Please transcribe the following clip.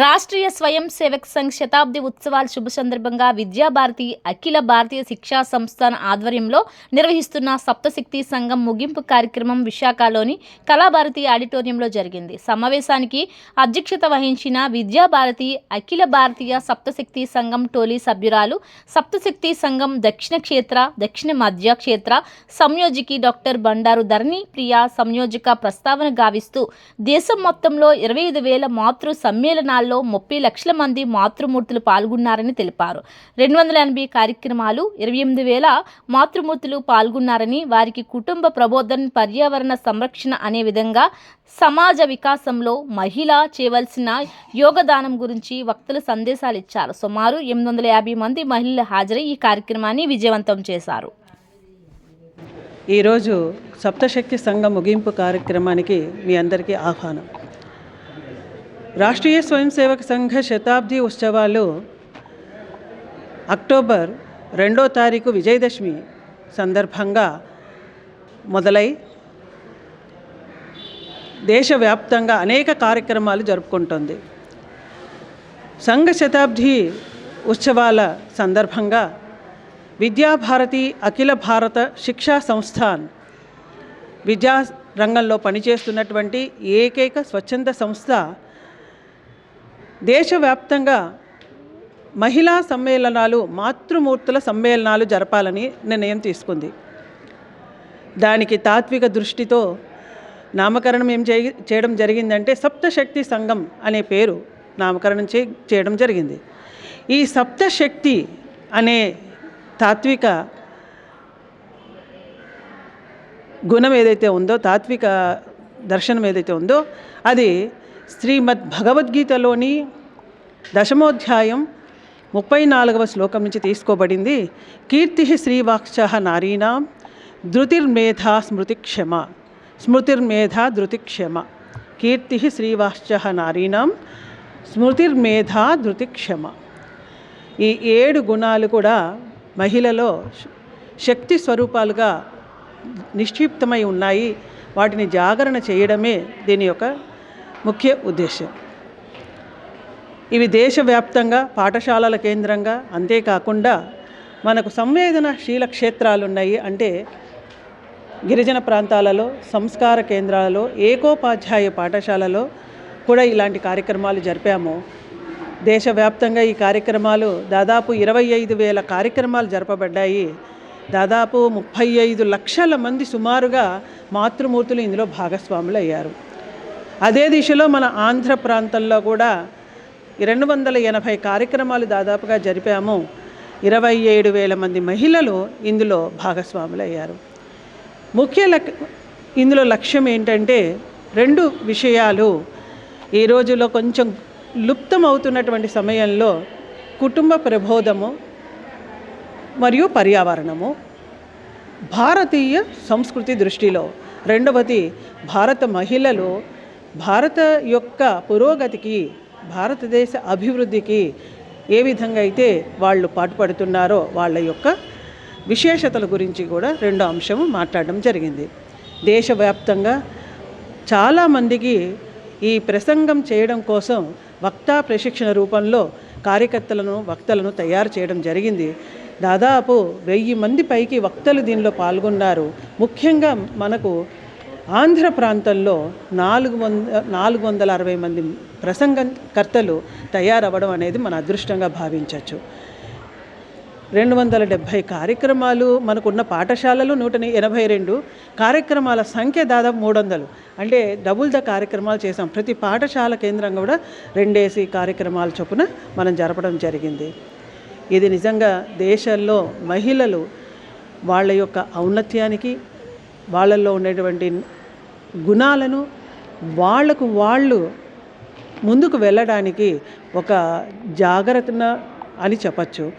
రాష్ట్రీయ స్వయం సేవక్ సంఘ్ శతాబ్ది ఉత్సవాల శుభ సందర్భంగా విద్యాభారతి అఖిల భారతీయ శిక్షా సంస్థాన ఆధ్వర్యంలో నిర్వహిస్తున్న సప్తశక్తి సంఘం ముగింపు కార్యక్రమం విశాఖలోని కళాభారతి ఆడిటోరియంలో జరిగింది. సమావేశానికి అధ్యక్షత వహించిన విద్యాభారతి అఖిల భారతీయ సప్తశక్తి సంఘం టోలీ సభ్యురాలు సప్తశక్తి సంఘం దక్షిణ క్షేత్ర దక్షిణ మధ్య క్షేత్ర సంయోజకి డాక్టర్ బండారు ధరణి ప్రియా సంయోజక ప్రస్తావన గావిస్తూ దేశం మొత్తంలో ఇరవై ఐదు వేల మాతృ సమ్మేళనాలు కార్యక్రమాల్లో ముప్పై లక్షల మంది మాతృమూర్తులు పాల్గొన్నారని తెలిపారు. రెండు వందల ఎనభై కార్యక్రమాలు ఇరవై ఎనిమిది వేల మాతృమూర్తులు పాల్గొన్నారని వారికి కుటుంబ ప్రబోధన్ పర్యావరణ సంరక్షణ అనే విధంగా సమాజ వికాసంలో మహిళ చేయవలసిన యోగదానం గురించి వక్తలు సందేశాలు ఇచ్చారు. సుమారు ఎనిమిది వందల యాభై మంది మహిళలు హాజరై ఈ కార్యక్రమాన్ని విజయవంతం చేశారు. ఈరోజు సప్తశక్తి సంఘం ముగింపు కార్యక్రమానికి మీ అందరికీ ఆహ్వానం. రాష్ట్రీయ స్వయం సేవక సంఘ శతాబ్ది ఉత్సవాలు అక్టోబర్ రెండో తారీఖు విజయదశమి సందర్భంగా మొదలై దేశవ్యాప్తంగా అనేక కార్యక్రమాలు జరుపుకుంటుంది. సంఘ శతాబ్ది ఉత్సవాల సందర్భంగా విద్యాభారతి అఖిల భారత శిక్షా సంస్థాన్ విద్యా రంగంలో పనిచేస్తున్నటువంటి ఏకైక స్వచ్ఛంద సంస్థ దేశవ్యాప్తంగా మహిళా సమ్మేళనాలు మాతృమూర్తుల సమ్మేళనాలు జరపాలని నిర్ణయం తీసుకుంది. దానికి తాత్విక దృష్టితో నామకరణం ఏం చే చేయడం జరిగిందంటే సప్తశక్తి సంఘం అనే పేరు నామకరణం చే చేయడం జరిగింది. ఈ సప్తశక్తి అనే తాత్విక గుణం ఏదైతే ఉందో తాత్విక దర్శనం ఏదైతే ఉందో అది శ్రీమద్ భగవద్గీతలోని దశమోధ్యాయం ముప్పై నాలుగవ శ్లోకం నుంచి తీసుకోబడింది. కీర్తి శ్రీవాక్ష నారీణాం ధృతిర్మేధా స్మృతి క్షమ స్మృతిర్మేధా ధృతి కీర్తి శ్రీవాక్ష నారీణం స్మృతిర్మేధా ధృతి క్షమ ఈ ఏడు గుణాలు కూడా మహిళలో శక్తి స్వరూపాలుగా నిక్షిప్తమై ఉన్నాయి. వాటిని జాగరణ చేయడమే దీని యొక్క ముఖ్య ఉద్దేశం ఇవి దేశవ్యాప్తంగా పాఠశాలల కేంద్రంగా అంతేకాకుండా మనకు సంవేదనశీల క్షేత్రాలు ఉన్నాయి అంటే గిరిజన ప్రాంతాలలో సంస్కార కేంద్రాలలో ఏకోపాధ్యాయ పాఠశాలలో కూడా ఇలాంటి కార్యక్రమాలు జరిపాము. దేశవ్యాప్తంగా ఈ కార్యక్రమాలు దాదాపు ఇరవై ఐదు వేల కార్యక్రమాలు జరపబడ్డాయి. దాదాపు ముప్పై ఐదు లక్షల మంది సుమారుగా మాతృమూర్తులు ఇందులో భాగస్వాములు అయ్యారు అదే దిశలో మన ఆంధ్ర ప్రాంతంలో కూడా రెండు వందల ఎనభై కార్యక్రమాలు దాదాపుగా జరిపాము. ఇరవై ఏడు వేల మంది మహిళలు ఇందులో భాగస్వాములు అయ్యారు ముఖ్య లక్ ఇందులో లక్ష్యం ఏంటంటే రెండు విషయాలు. ఈ రోజులో కొంచెం లుప్తమవుతున్నటువంటి సమయంలో కుటుంబ ప్రబోధము మరియు పర్యావరణము. భారతీయ సంస్కృతి దృష్టిలో రెండవది భారత మహిళలు భారత యొక్క పురోగతికి భారతదేశ అభివృద్ధికి ఏ విధంగా అయితే వాళ్ళు పాటుపడుతున్నారో వాళ్ళ యొక్క విశేషతల గురించి కూడా రెండో అంశము మాట్లాడడం జరిగింది. దేశవ్యాప్తంగా చాలామందికి ఈ ప్రసంగం చేయడం కోసం వక్తా ప్రశిక్షణ రూపంలో కార్యకర్తలను వక్తలను తయారు చేయడం జరిగింది. దాదాపు వెయ్యి మంది పైకి వక్తలు దీనిలో పాల్గొన్నారు. ముఖ్యంగా మనకు ఆంధ్ర ప్రాంతంలో నాలుగు వంద నాలుగు వందల అరవై మంది ప్రసంగకర్తలు తయారవ్వడం అనేది మన అదృష్టంగా భావించవచ్చు. రెండు వందల డెబ్భై కార్యక్రమాలు మనకున్న పాఠశాలలు నూట ఎనభై రెండు కార్యక్రమాల సంఖ్య దాదాపు మూడు వందలు. అంటే డబుల్ ద కార్యక్రమాలు చేసాం ప్రతి పాఠశాల కేంద్రంగా కూడా రెండేసి కార్యక్రమాల చొప్పున మనం జరపడం జరిగింది. ఇది నిజంగా దేశంలో మహిళలు వాళ్ళ యొక్క ఔన్నత్యానికి వాళ్ళల్లో ఉండేటువంటి గుణాలను వాళ్ళకు వాళ్ళు ముందుకు వెళ్ళడానికి ఒక జాగ్రత్త అని చెప్పచ్చు.